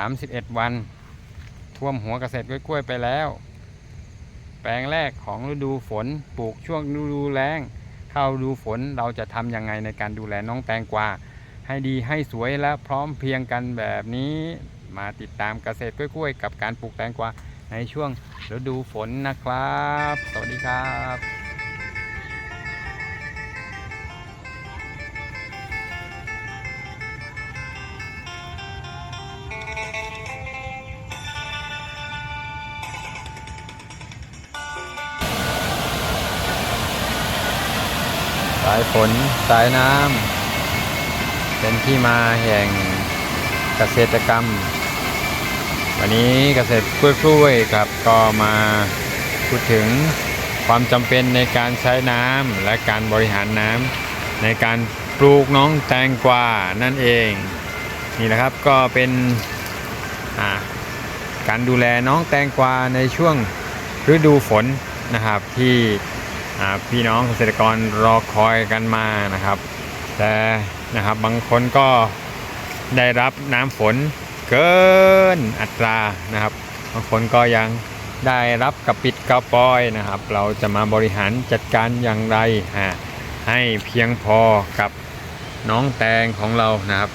31 วัน ท่วมหัวเกษตรกล้วย ๆ ไปแล้ว แปลงแรกของฤดูฝนปลูกช่วงฤดูแล้งเข้าฤดูฝนเราจะทำยังไงในการดูแลน้องแตงกวาให้ดีให้สวยและพร้อมเพียงกันแบบนี้มาติดตามเกษตรกล้วย ๆ กับการปลูกแตงกวาในช่วงฤดูฝนนะครับ สวัสดีครับ สายฝนสายน้ำเป็นที่มาแห่งเกษตรกรรม วันนี้เกษตรกล้วยๆครับก็มาพูดถึงความจำเป็นในการใช้น้ำและการบริหารน้ำในการปลูกน้องแตงกวานั่นเองนี่นะครับก็เป็นการดูแลน้องแตงกวาในช่วงฤดูฝนนะครับที่ พี่น้องเกษตรกรรอคอยกันมานะครับ แต่นะครับบางคนก็ได้รับน้ำฝนเกินอัตรานะครับบางคนก็ยังได้รับกระปิดกระปอยนะครับ เราจะมาบริหารจัดการอย่างไรฮะให้เพียงพอกับน้องแตงของเรานะครับ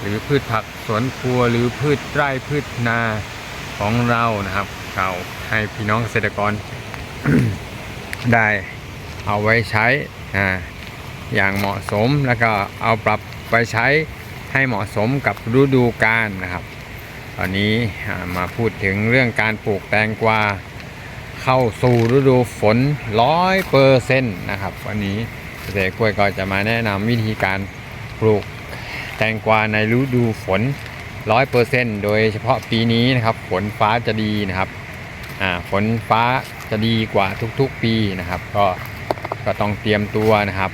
หรือพืชผักสวนครัวหรือพืชไร่พืชนาของเรานะครับ เราให้พี่น้องเกษตรกร ได้เอาไว้ใช้อ่าอย่างเหมาะสมแล้วก็เอาปรับไปใช้ให้เหมาะสมกับฤดูกาลนะครับ ตอนนี้มาพูดถึงเรื่องการปลูกแตงกวาเข้าสู่ฤดูฝนร้อยเปอร์เซ็นต์นะครับ วันนี้เกษตรกล้วยก็จะมาแนะนำวิธีการปลูกแตงกวาในฤดูฝนร้อยเปอร์เซ็นต์โดยเฉพาะปีนี้นะครับฝนฟ้าจะดีนะครับฝนฟ้า จะดีกว่าทุกๆปีนะครับ ก็ก็ต้องเตรียมตัวนะครับ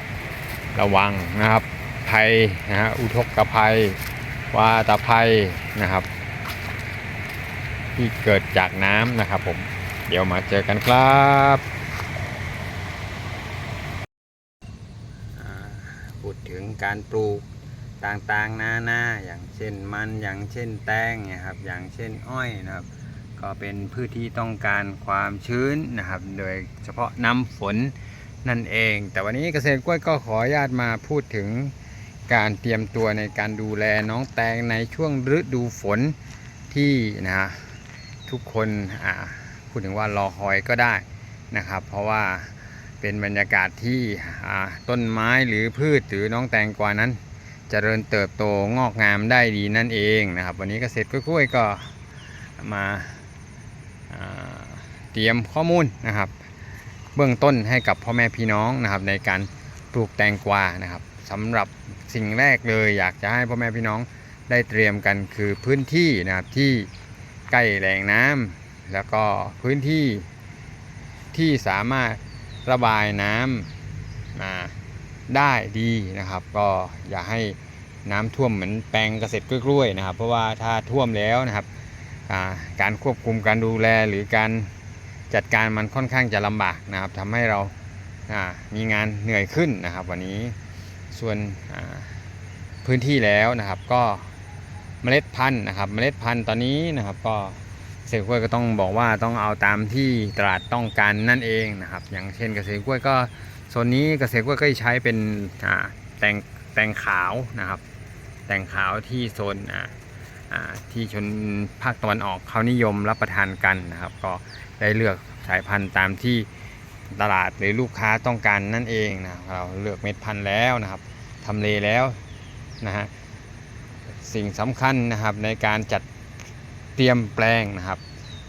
ระวังนะครับภัยนะฮะอุทกภัย วาตภัยนะครับ ที่เกิดจากน้ำนะครับผมเดี๋ยวมาเจอกันครับพูดถึงการปลูกต่างๆนานาอย่างเช่นมันอย่างเช่นแตงนี่ยครับอย่างเช่นอ้อยนะครับ ก็เป็นพืชที่ต้องการความชื้นนะครับ โดยเฉพาะน้ำฝนนั่นเอง แต่วันนี้เกษตรกล้วยก็ขออนุญาตมาพูดถึงการเตรียมตัวในการดูแลน้องแตงในช่วงฤดูฝนที่นะฮะทุกคนอ่าพูดถึงว่ารอคอยก็ได้นะครับ เพราะว่าเป็นบรรยากาศที่ต้นไม้หรือพืชหรือน้องแตงกวานั้นจเจริญเติบโตงอกงามได้ดีนั่นเองนะครับ วันนี้เกษตรกล้วยก็มา เตรียมข้อมูลนะครับ เบื้องต้นให้กับพ่อแม่พี่น้องนะครับ ในการปลูกแตงกวานะครับสำหรับสิ่งแรกเลย อยากจะให้พ่อแม่พี่น้องได้เตรียมกันคือพื้นที่นะครับที่ใกล้แหล่งน้ำแล้วก็พื้นที่ที่สามารถระบายน้ำมาได้ดีนะครับ ก็อย่าให้น้ำท่วมเหมือนแปลงเกษตรกล้วยๆนะครับ เพราะว่าถ้าท่วมแล้วนะครับ การควบคุมการดูแลหรือการจัดการมันค่อนข้างจะลำบากนะครับทำให้เรามีงานเหนื่อยขึ้นนะครับ วันนี้ส่วนพื้นที่แล้วนะครับก็เมล็ดพันธุ์นะครับ เมล็ดพันธุ์ตอนนี้นะครับก็เกษตรกล้วยก็ต้องบอกว่าต้องเอาตามที่ตลาดต้องการนั่นเองนะครับ อย่างเช่นเกษตรกล้วยก็โซนนี้เกษตรกล้วยก็ใช้เป็นแตงแตงขาวนะครับ แตงขาวที่โซนอ่า ที่ชนภาคตะวันออกเขานิยมรับประทานกันนะครับ ก็ได้เลือกสายพันธุ์ตามที่ตลาดหรือลูกค้าต้องการนั่นเองนะเราเลือกเม็ดพันธุ์แล้วนะครับทำเลแล้วนะฮะสิ่งสำคัญนะครับในการจัดเตรียมแปลงนะครับ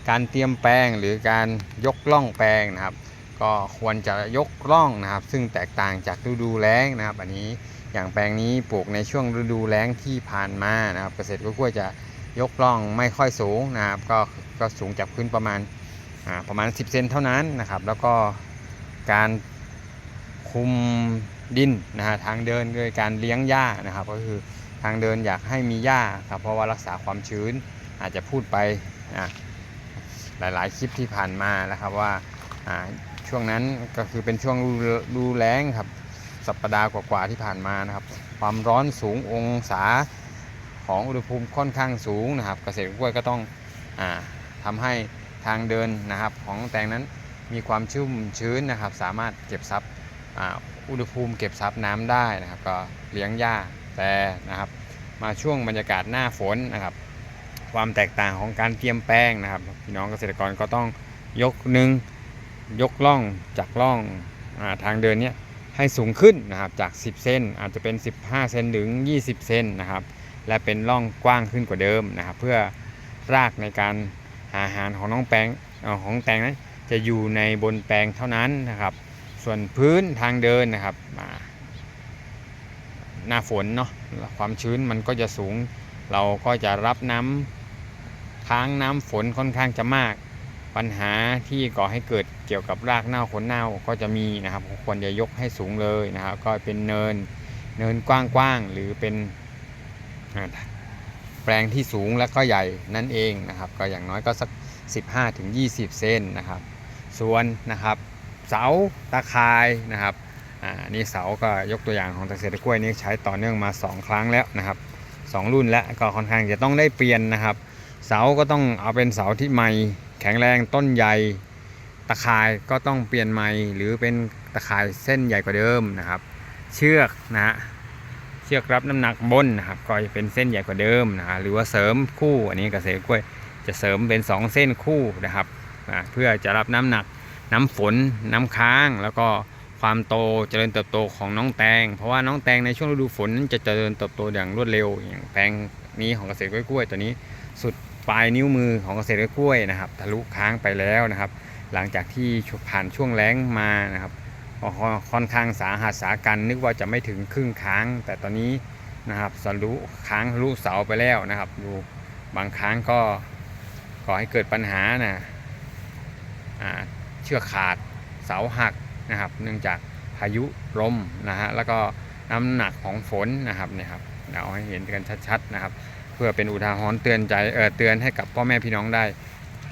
การเตรียมแปลงหรือการยกล่องแปลงนะครับ ก็ควรจะยกล่องนะครับ ซึ่งแตกต่างจากฤดูแล้งนะครับ อันนี้ อย่างแปลงนี้ปลูกในช่วงฤดูแล้งที่ผ่านมานะครับเกษตรกล้วยจะยกล่องไม่ค่อยสูงนะครับ ก็ก็สูงจากพื้นประมาณประมาณ 10 เซนเท่านั้นนะครับ แล้วก็การคุมดินนะฮะทางเดินด้วยการเลี้ยงหญ้านะครับ ก็คือทางเดินอยากให้มีหญ้าครับเพราะว่ารักษาความชื้นอาจจะพูดไปอะหลาย ๆ คลิปที่ผ่านมาแล้วครับว่าช่วงนั้นก็คือเป็นช่วงฤดูแล้งครับ สัปดาห์กว่าๆที่ผ่านมานะครับ ความร้อนสูงองศาของอุณหภูมิค่อนข้างสูงนะครับ เกษตรกล้วยก็ต้องอาทำให้ทางเดินนะครับ ของแตงนั้นมีความชุ่มชื้นนะครับ สามารถเก็บซับอ,อุณหภูมิเก็บซับน้ำได้นะครับ ก็เลี้ยงหญ้าแต่นะครับ มาช่วงบรรยากาศหน้าฝนนะครับ ความแตกต่างของการเตรียมแปลงนะครับพี่น้องเกษตรกรก็ต้องยกหนึ่งยกล่องจากล่องอทางเดินเนี้ย ให้สูงขึ้นนะครับจาก 10 เซนอาจจะเป็น 15 เซนถึง 20 เซนนะครับ และเป็นร่องกว้างขึ้นกว่าเดิมนะครับ เพื่อรากในการหาอาหารของน้องแปลงอของแตงนั้นจะอยู่ในบนแปลงเท่านั้นนะครับ ส่วนพื้นทางเดินนะครับหน้าฝนเนาะความชื้นมันก็จะสูง เราก็จะรับน้ำค้างน้ำฝนค่อนข้างจะมาก ปัญหาที่ก่อให้เกิดเกี่ยวกับรากเน่าขนเน่าก็จะมีนะครับควรจะยกให้สูงเลยนะครับ ก็เป็นเนินเนินกว้างๆหรือเป็นแปลงที่สูงและก็ใหญ่นั่นเองนะครับ ก็อย่างน้อยก็สัก 15-20 เซนนะครับ ส่วนนะครับเสาตะข่ายนะครับอ่านี่เสาก็ยกตัวอย่างของเกษตรกล้วยนี่ใช้ต่อเนื่องมา 2 ครั้งแล้วนะครับสองรุ่นแล้วก็ค่อนข้างจะต้องได้เปลี่ยนนะครับ เสาก็ต้องเอาเป็นเสาที่ใหม่ แข็งแรงต้นใหญ่ตะข่ายก็ต้องเปลี่ยนใหม่หรือเป็นตะข่ายเส้นใหญ่กว่าเดิมนะครับ เชือกนะฮะเชือกรับน้ำหนักบนนะครับก็จะเป็นเส้นใหญ่กว่าเดิมนะฮะหรือว่าเสริมคู่อันนี้เกษตรกล้วยจะเสริมเป็น 2 เส้นคู่นะครับอ่าเพื่อจะรับน้ำหนักน้ำฝนน้ำค้าง แล้วก็ความโตเจริญเติบโตของน้องแตง เพราะว่าน้องแตงในช่วงฤดูฝนนั้นจะเจริญเติบโตอย่างรวดเร็วอย่างแปลงนี้ของเกษตรกล้วยตัวนี้สุด ปลายนิ้วมือของเกษตรกล้วยนะครับ ทะลุค้างไปแล้วนะครับ หลังจากที่ผ่านช่วงแล้งมานะครับค่อนข้างสาหัสสากันนึกว่าจะไม่ถึงครึ่งค้าง แต่ตอนนี้นะครับสรุค้างทะลุเสาไปแล้วนะครับ ดูบางครั้งก็ก่อให้เกิดปัญหานะเชือกขาดเสาหักนะครับ เนื่องจากพายุลมนะฮะแล้วก็น้ำหนักของฝนนะครับเนี่ยครับเราให้เห็นกันชัดๆนะครับ พื่อเป็นอุทาหรณ์เตือนใจเออเตือนให้กับพ่อแม่พี่น้องได้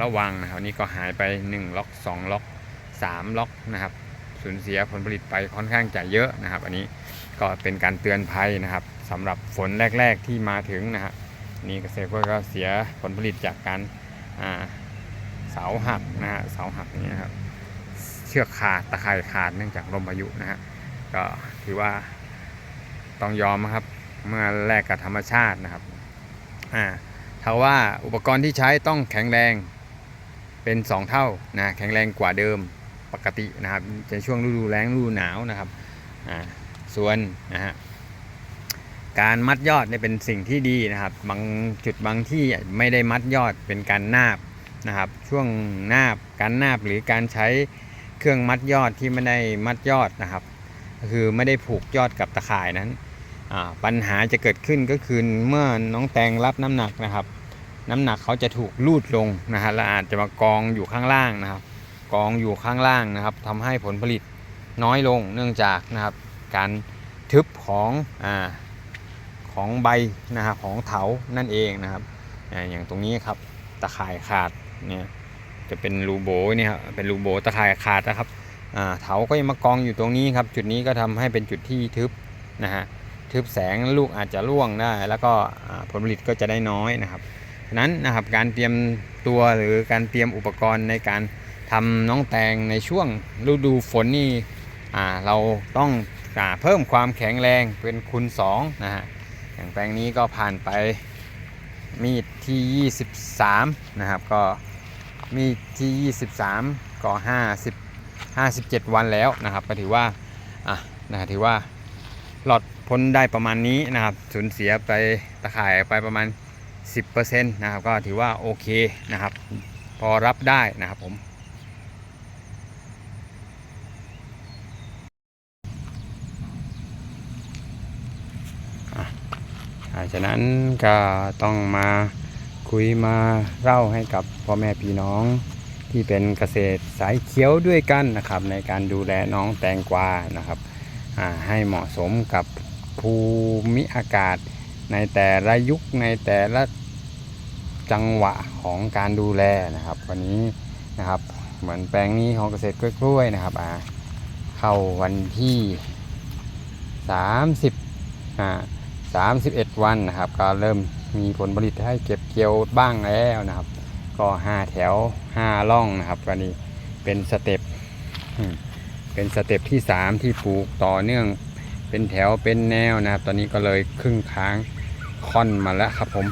ระวังนะครับนี่ก็หายไป 1 ล็อก 2 ล็อก 3 ล็อกนะครับสูญเสียผลผลิตไปค่อนข้างจะเยอะนะครับ อันนี้ก็เป็นการเตือนภัยนะครับสำหรับฝนแรก ๆที่มาถึงนะฮะนี่เกษตรกรก็เสียผลผลิตจากการเสาหักนะฮะเสาหักนี้นะครับเชือกขาดตะข่ายขาดเนื่องจากลมพายุนะฮะก็ถือว่าต้องยอมครับเมื่อแลกกับธรรมชาตินะครับ อ่าถ้าว่าอุปกรณ์ที่ใช้ต้องแข็งแรงเป็น 2 เท่านะแข็งแรงกว่าเดิมปกตินะครับในช่วงฤดูแล้งฤดูหนาวนะครับอ่าส่วนนะฮะการมัดยอดเนี่ยเป็นสิ่งที่ดีนะครับ บางจุดบางที่ไม่ได้มัดยอดเป็นการนาบนะครับ ช่วงนาบการนาบหรือการใช้เครื่องมัดยอดที่ไม่ได้มัดยอดนะครับ คือไม่ได้ผูกยอดกับตะข่ายนั้น ปัญหาจะเกิดขึ้นก็คือเมื่อน้องแตงรับน้ำหนักนะครับ น้ำหนักเขาจะถูกลูดลงนะฮะและอาจจะมากองอยู่ข้างล่างนะครับ กองอยู่ข้างล่างนะครับทำให้ผลผลิตน้อยลงเนื่องจากนะครับ การทึบของอ่าของใบนะครับของเถานั่นเองนะครับอย่างตรงนี้ครับตะข่ายขาดเนี่ยจะเป็นรูโบเนี่ยครับเป็นรูโบตะข่ายขาดนะครับเถาก็ยังมากองอยู่ตรงนี้ครับ จุดนี้ก็ทำให้เป็นจุดที่ทึบนะฮะ ทึบแสงลูกอาจจะร่วงได้ แล้วก็ผลผลิตก็จะได้น้อยนะครับฉะนั้นนะครับการเตรียมตัวหรือการเตรียมอุปกรณ์ในการทำน้องแตงในช่วงฤดูฝนนี่เราต้องอเพิ่มความแข็งแรงเป็นคูณ2นะฮะอย่างแปลงนี้ก็ผ่านไปมีดที่ 23 นะครับก็มีดที่ 23 ก็ 50 57 วันแล้วนะครับก็ถือว่าอะนะถือว่าหลอด พ้นได้ประมาณนี้นะครับ สูญเสียไปตะข่ายไปประมาณ 10%นะครับ ก็ถือว่าโอเคนะครับ พอรับได้นะครับผมอ่าฉะนั้นก็ต้องมาคุยมาเล่าให้กับพ่อแม่พี่น้องที่เป็นเกษตรสายเขียวด้วยกันนะครับ ในการดูแลน้องแตงกวานะครับอ่าให้เหมาะสมกับ ภูมิอากาศ ในแต่ละยุคในแต่ละจังหวะของการดูแลนะครับ วันนี้นะครับ เหมือนแปลงนี้ของเกษตรกล้วยๆนะครับอ่าเข้าวันที่ 30อ่า31 วันนะครับ ก็เริ่มมีผลผลิตให้เก็บเกี่ยวบ้างแล้วนะครับ ก็ห้าแถวห้าล่องนะครับก็นี่เป็นสเต็ปเป็นสเต็ปที่สามที่ปลูกต่อเนื่อง เป็นแถวเป็นแนวนะครับ ตอนนี้ก็เลยครึ่งค้างค่อนมาแล้วครับผม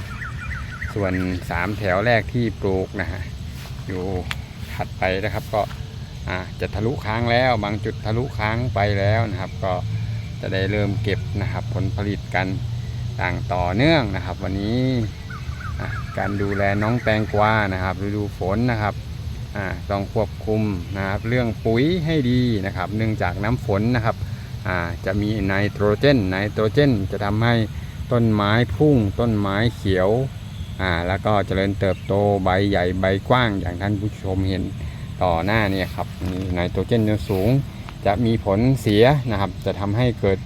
ส่วนสามแถวแรกที่ปลูกนะฮะอยู่ถัดไปนะครับก็จะทะลุค้างแล้วบางจุดทะลุค้างไปแล้วนะครับ ก็จะได้เริ่มเก็บนะครับ ผลผลิตกันต่างต่อเนื่องนะครับ วันนี้การดูแลน้องแตงกวานะครับฤดูฝนนะครับต้องควบคุมนะครับ เรื่องปุ๋ยให้ดีนะครับ เนื่องจากน้ำฝนนะครับ จะมีไนโตรเจนไนโตรเจนจะทำให้ต้นไม้พุ่งต้นไม้เขียวอ่าแล้วก็เจริญเติบโตใบใหญ่ใบกว้างอย่างท่านผู้ชมเห็นต่อหน้าเนี่ยครับมีไนโตรเจนสูง จะมีผลเสียนะครับ จะทำให้เกิด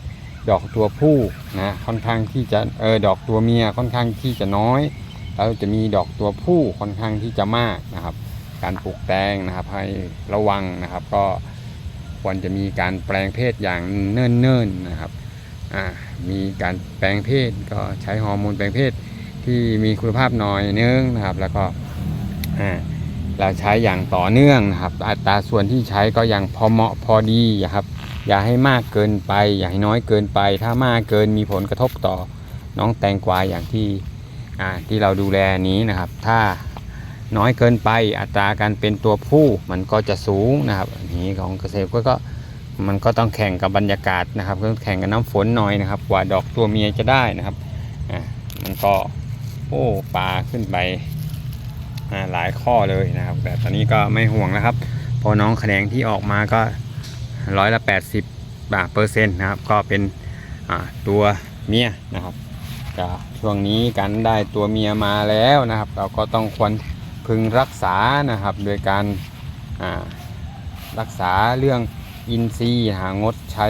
ดอกตัวผู้นะค่อนข้างที่จะเออดอกตัวเมียค่อนข้างที่จะน้อย แล้วจะมีดอกตัวผู้ค่อนข้างที่จะมากนะครับ การปลูกแตงนะครับให้ระวังนะครับ ก็ ควรจะมีการแปลงเพศอย่างเนิ่นๆนะครับมีการแปลงเพศก็ใช้ฮอร์โมนแปลงเพศที่มีคุณภาพน่อยนึงนะครับ แล้วก็เราใช้อย่างต่อเนื่องนะครับ อัตราส่วนที่ใช้ก็อย่างพอเหมาะพอดีนะครับ อย่าให้มากเกินไป อย่าให้น้อยเกินไป ถ้ามากเกินมีผลกระทบต่อน้องแตงกวาอย่างที่ที่เราดูแลนี้นะครับ ถ้า น้อยเกินไปอัตราการเป็นตัวผู้มันก็จะสูงนะครับอันนี้ของเกษตรก็ก็มันก็ต้องแข่งกับบรรยากาศนะครับต้องแข่งกับน้ำฝนหน่อยนะครับ กว่าดอกตัวเมียจะได้นะครับอ่ามันก็โอ้ปลาขึ้นไปอ่าหลายข้อเลยนะครับ แต่ตอนนี้ก็ไม่ห่วงนะครับพอน้องแขนงที่ออกมาก็ร้อยละ 80บาทเปอร์เซ็นต์นะครับ ก็เป็นอ่าตัวเมียนะครับก็ช่วงนี้กันได้ตัวเมียมาแล้วนะครับ เราก็ต้องควร พึงรักษานะครับ โดยการรักษาเรื่องอินทรีย์หางดใช้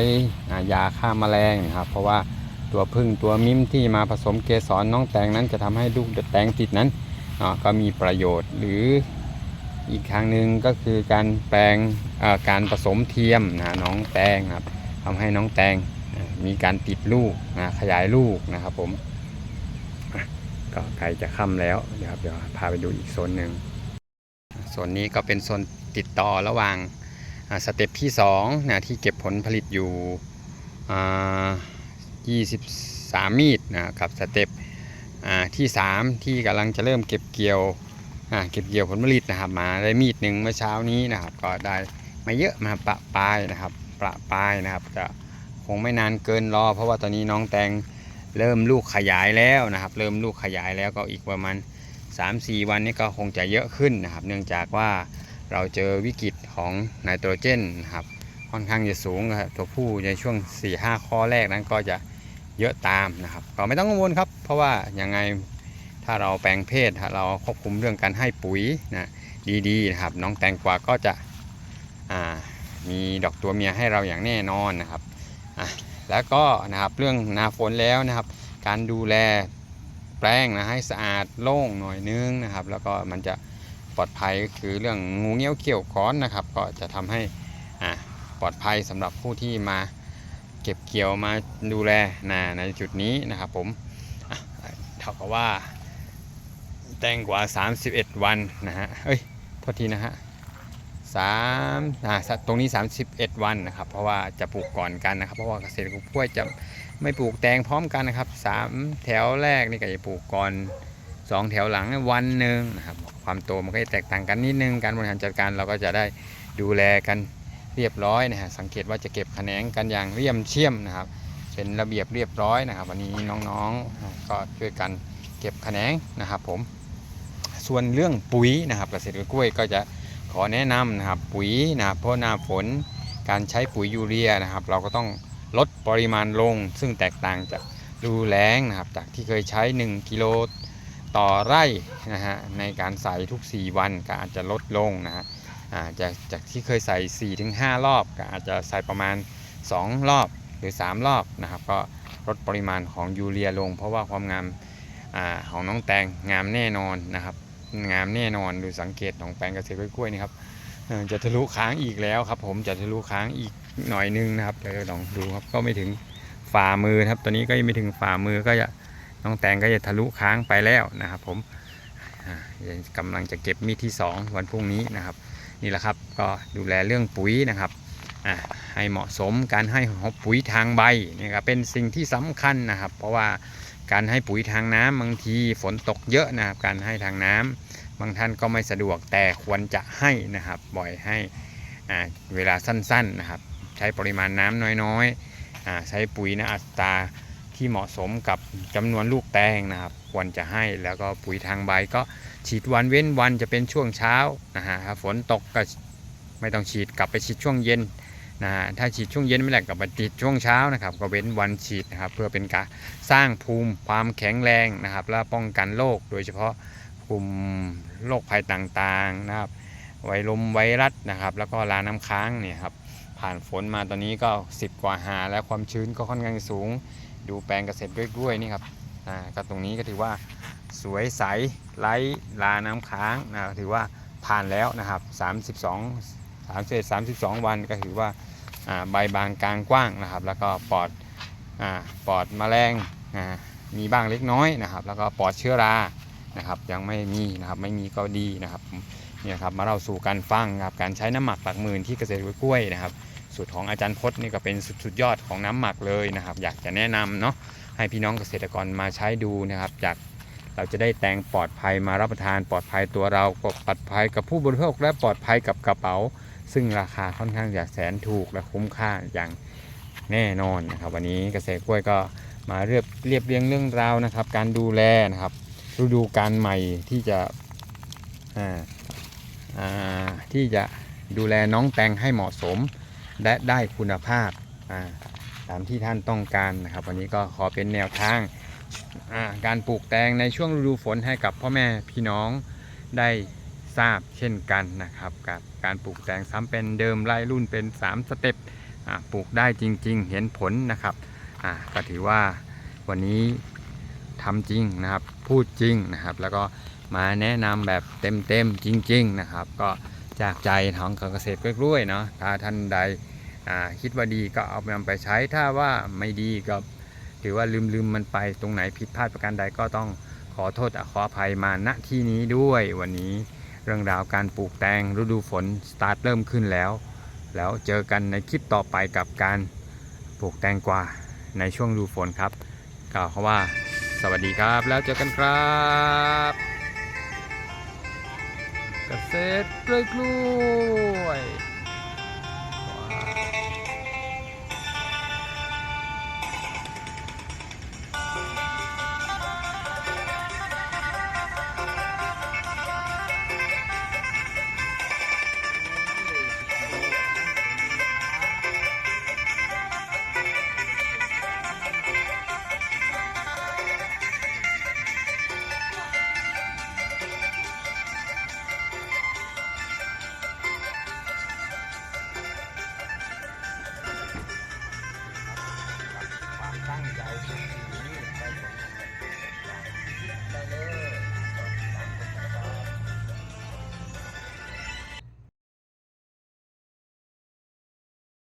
ยาฆ่าแมลงนะครับ เพราะว่าตัวพึ่งตัวมิ้มที่มาผสมเกสรน้องแตงนั้นจะทำให้ลูกแตงติดนั้นก็มีประโยชน์หรืออีกทางหนึ่งก็คือการแปลงการผสมเทียมนะน้องแตงครับทำให้น้องแตงมีการติดลูกนะขยายลูกนะครับผม ก็ใกล้จะค่ำแล้วเดี๋ยวครับเดี๋ยวพาไปดูอีกโซนหนึ่งโซนนี้ก็เป็นโซนติดต่อระหว่างสเต็ปที่2นะที่เก็บผลผลิตอยู่ 23 มีดนะครับสเต็ปที่ 3 ที่กำลังจะเริ่มเก็บเกี่ยวเก็บเกี่ยวผลผลิตนะครับมาได้มีดหนึ่งเมื่อเช้านี้นะครับ ก็ได้ไม่เยอะมาประปายนะครับประปายนะครับจะคงไม่นานเกินรอ เพราะว่าตอนนี้น้องแตง เริ่มลูกขยายแล้วนะครับ เริ่มลูกขยายแล้วก็อีกประมาณ 3-4 วันนี้ก็คงจะเยอะขึ้นนะครับ เนื่องจากว่าเราเจอวิกฤตของไนโตรเจนนะครับค่อนข้างจะสูงครับตัวผู้ในช่วง 4-5 ข้อแรกนั้นก็จะเยอะตามนะครับก็ไม่ต้องกังวลครับ เพราะว่ายังไงถ้าเราแปลงเพศถ้าเราควบคุมเรื่องการให้ปุ๋ยนะดีๆนะครับ น้องแตงกวาก็จะมีดอกตัวเมียให้เราอย่างแน่นอนนะครับอะ แล้วก็นะครับเรื่องนาฝนแล้วนะครับ การดูแลแปลงนะให้สะอาดโล่งหน่อยนึงนะครับ แล้วก็มันจะปลอดภัยก็คือเรื่องงูเงี้ยวเกี่ยวค้อนนะครับ ก็จะทำให้อ่าปลอดภัยสำหรับผู้ที่มาเก็บเกี่ยวมาดูแลนาในจุดนี้นะครับผมอะเท่ากับว่าแตงกว่า 31 วันนะฮะเอ้ยโทษทีนะฮะ สามอ่าตรงนี้ 31 วันนะครับ เพราะว่าจะปลูกก่อนกันนะครับ เพราะว่าเกษตรกรกล้วยจะไม่ปลูกแตงพร้อมกันนะครับสามแถวแรกนี่ก็จะปลูกก่อนสองแถวหลังวันหนึ่งนะครับ ความโตมันก็จะแตกต่างกันนิดนึง การบริหารจัดการเราก็จะได้ดูแลกันเรียบร้อยนะฮะ สังเกตว่าจะเก็บแขนงกันอย่างเรียมเชี่ยมนะครับ เป็นระเบียบเรียบร้อยนะครับ วันนี้น้องๆก็ช่วยกันเก็บแขนงนะครับผม ส่วนเรื่องปุ๋ยนะครับเกษตรกล้วยก็จะ ขอแนะนำนะครับปุ๋ยนะครับเพราะหน้าฝนการใช้ปุ๋ยยูเรียนะครับ เราก็ต้องลดปริมาณลง ซึ่งแตกต่างจากดูแล้งนะครับ จากที่เคยใช้ 1กิโลต่อไร่นะฮะในการใส่ทุก 4 วันก็อาจจะลดลงนะฮะจากจากที่เคยใส่ 4-5 รอบก็อาจจะใส่ประมาณ 2 รอบหรือ 3 รอบนะครับ ก็ลดปริมาณของยูเรียลง เพราะว่าความงามอของน้องแตงงามแน่นอนนะครับ งามแน่นอนดูสังเกตของแปลงเกษตรกล้วยๆนี่ครับจะทะลุค้างอีกแล้วครับ ผมจะทะลุค้างอีกหน่อยนึงนะครับเดี๋ยวลองดูครับก็ไม่ถึงฝ่ามือครับตอนนี้ก็ยังไม่ถึงฝ่ามือก็จะน้องแตงก็จะทะลุค้างไปแล้วนะครับ ผมอ่ากำลังจะเก็บมีดที่ 2 วันพรุ่งนี้นะครับ นี่แหละครับก็ดูแลเรื่องปุ๋ยนะครับให้เหมาะสมการให้ปุ๋ยทางใบนี่ก็เป็นสิ่งที่สำคัญนะครับ เพราะว่า การให้ปุ๋ยทางน้ำบางทีฝนตกเยอะนะครับ การให้ทางน้ำบางท่านก็ไม่สะดวกแต่ควรจะให้นะครับบ่อยให้เวลาสั้นๆนะครับ ใช้ปริมาณน้ำน้อยๆใช้ปุ๋ยในอัตราที่เหมาะสมกับจำนวนลูกแตงนะครับ ควรจะให้แล้วก็ปุ๋ยทางใบก็ฉีดวันเว้นวันจะเป็นช่วงเช้านะฮะถ้าฝนตกก็ไม่ต้องฉีดกลับไปฉีดช่วงเย็น นะฮะถ้าฉีดช่วงเย็นไม่ได้กลับฉีดช่วงเช้านะครับก็เว้นวันฉีดนะครับเพื่อเป็นการสร้างภูมิความแข็งแรงนะครับและป้องกันโรคโดยเฉพาะกลุ่มโรคภัยต่างๆนะครับไวลมไวรัสนะครับแล้วก็ลาน้ำค้างเนี่ยครับผ่านฝนมาตอนนี้ก็ 10 กว่าหา แล้วความชื้นก็ค่อนข้างสูง ดูแปลงเกษตรด้วยกล้วยนี่ครับอ่าก็ตรงนี้ก็ถือว่าสวยใสไร้ลาน้ำค้างนะถือว่าผ่านแล้วนะครับ 32 31 32 วันก็ถือว่า ใบบางกลางกว้างนะครับ แล้วก็ปลอดอปลอดแมลงมีบ้างเล็กน้อยนะครับ แล้วก็ปลอดเชื้อรานะครับ ยังไม่มีนะครับไม่มีก็ดีนะครับเนี่ยครับมาเราสู่การฟังครับการใช้น้ำหมักหลักหมื่นที่เกษตรกล้วยนะครับสูตรของอาจารย์พจน์นี่ก็เป็นสุดสดยอดของน้ำหมักเลยนะครับ อยากจะแนะนำเนาะให้พี่น้องเกษตรกรมาใช้ดูนะครับ จากเราจะได้แตงปลอดภัยมารับประทานปลอดภัยตัวเราก็ปลอดภัยกับผู้บริโภคและปลอดภัยกับกระเป๋า ซึ่งราคาค่อนข้างจะแสนถูกและคุ้มค่าอย่างแน่นอนนะครับ วันนี้เกษตรกล้วยก็มาเรียบเรียบเรียงเรื่องราวนะครับ การดูแลนะครับ ฤดูการใหม่ที่จะที่จะดูแลน้องแตงให้เหมาะสม และได้คุณภาพตามที่ท่านต้องการนะครับ วันนี้ก็ขอเป็นแนวทางาการปลูกแตงในช่วงฤดูฝนให้กับพ่อแม่พี่น้องได้ทราบเช่นกันนะครับกับ การปลูกแต่งซ้ำเป็นเดิมไล่รุ่นเป็น 3 สเต็ปปลูกได้จริง ๆ เห็นผลนะครับก็ถือว่าวันนี้ทำจริงนะครับ พูดจริงนะครับ แล้วก็มาแนะนำแบบเต็มๆจริง ๆ นะครับ ก็จากใจของเกษตรกล้วยๆเนาะถ้าท่านใดคิดว่าดีก็เอานำไปใช้ถ้าว่าไม่ดีก็ถือว่าลืมๆมันไปตรงไหนผิดพลาดประการใดก็ต้องขอโทษขออภัยมาณที่นี้ด้วยวันนี้ เรื่องราวการปลูกแตงฤดูฝนสตาร์ทเริ่มขึ้นแล้ว แล้วเจอกันในคลิปต่อไปกับการปลูกแตงกวาในช่วงฤดูฝนครับ กล่าวคาว่าสวัสดีครับ แล้วเจอกันครับเกษตรกล้วย